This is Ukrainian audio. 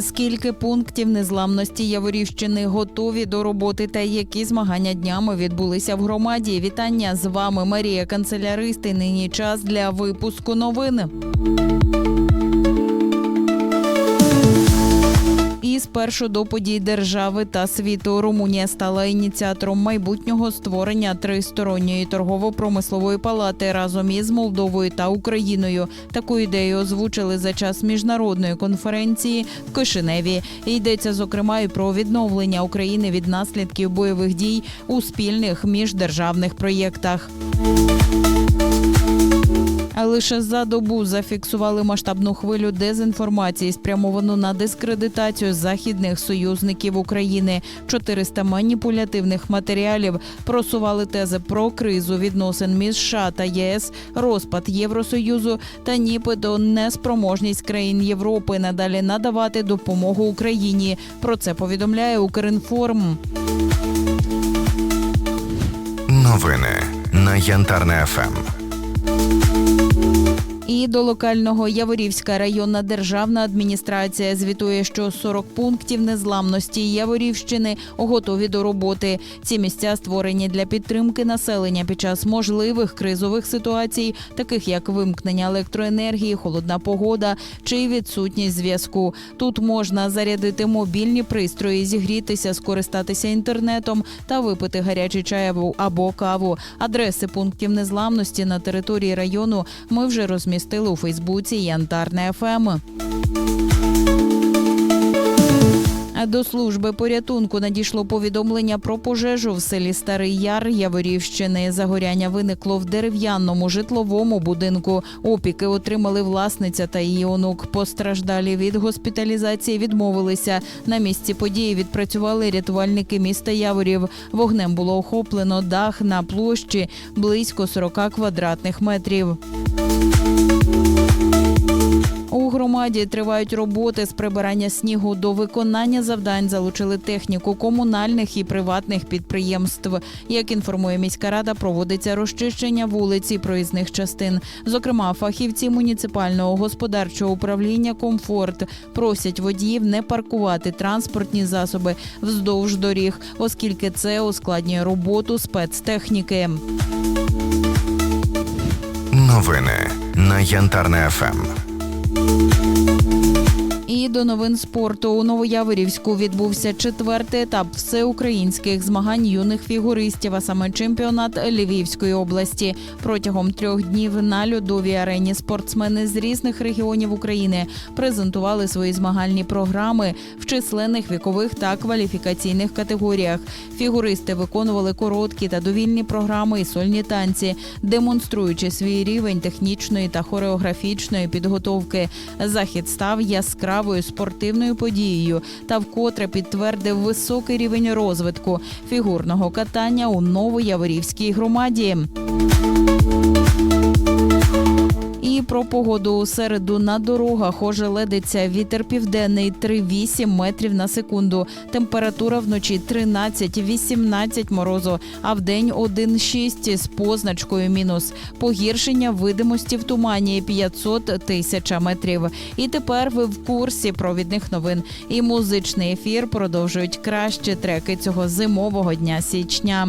Скільки пунктів незламності Яворівщини готові до роботи та які змагання днями відбулися в громаді? Вітання з вами Марія Канцеляристи. Нині час для випуску новин. І спершу до подій держави та світу Румунія стала ініціатором майбутнього створення тристоронньої торгово-промислової палати разом із Молдовою та Україною. Таку ідею озвучили за час міжнародної конференції в Кишиневі. Йдеться зокрема і про відновлення України від наслідків бойових дій у спільних міждержавних проєктах. Лише за добу зафіксували масштабну хвилю дезінформації, спрямовану на дискредитацію західних союзників України. 400 маніпулятивних матеріалів просували тези про кризу відносин між США та ЄС, розпад Євросоюзу та нібито неспроможність країн Європи надалі надавати допомогу Україні. Про це повідомляє Укрінформ. Новини на Янтарне ФМ. І до локального Яворівська районна державна адміністрація звітує, що 40 пунктів незламності Яворівщини готові до роботи. Ці місця створені для підтримки населення під час можливих кризових ситуацій, таких як вимкнення електроенергії, холодна погода чи відсутність зв'язку. Тут можна зарядити мобільні пристрої, зігрітися, скористатися інтернетом та випити гарячий чай або- каву. Адреси пунктів незламності на території району ми вже розмістили у Фейсбуці Янтарне ФМ. До служби порятунку надійшло повідомлення про пожежу в селі Старий Яр Яворівщини. Загоряння виникло в дерев'яному житловому будинку. Опіки отримали власниця та її онук. Постраждалі від госпіталізації відмовилися. На місці події відпрацювали рятувальники міста Яворів. Вогнем було охоплено дах на площі близько 40 квадратних метрів. Громаді тривають роботи з прибирання снігу. До виконання завдань залучили техніку комунальних і приватних підприємств. Як інформує міська рада, проводиться розчищення вулиць і проїзних частин. Зокрема, фахівці муніципального господарчого управління Комфорт просять водіїв не паркувати транспортні засоби вздовж доріг, оскільки це ускладнює роботу спецтехніки. Новини на Янтарне ФМ. До новин спорту у Новояворівську відбувся четвертий етап всеукраїнських змагань юних фігуристів, а саме чемпіонат Львівської області. Протягом трьох днів на льодовій арені спортсмени з різних регіонів України презентували свої змагальні програми в численних вікових та кваліфікаційних категоріях. Фігуристи виконували короткі та довільні програми і сольні танці, демонструючи свій рівень технічної та хореографічної підготовки. Захід став яскравою спортивною подією та вкотре підтвердив високий рівень розвитку фігурного катання у Новояворівській громаді. Про погоду у середу на дорогах ожеледиться вітер південний 3-8 метрів на секунду. Температура вночі 13-18 морозу, а в день 1-6 з позначкою мінус. Погіршення видимості в тумані 500 тисяч метрів. І тепер ви в курсі провідних новин. І музичний ефір продовжують кращі треки цього зимового дня січня.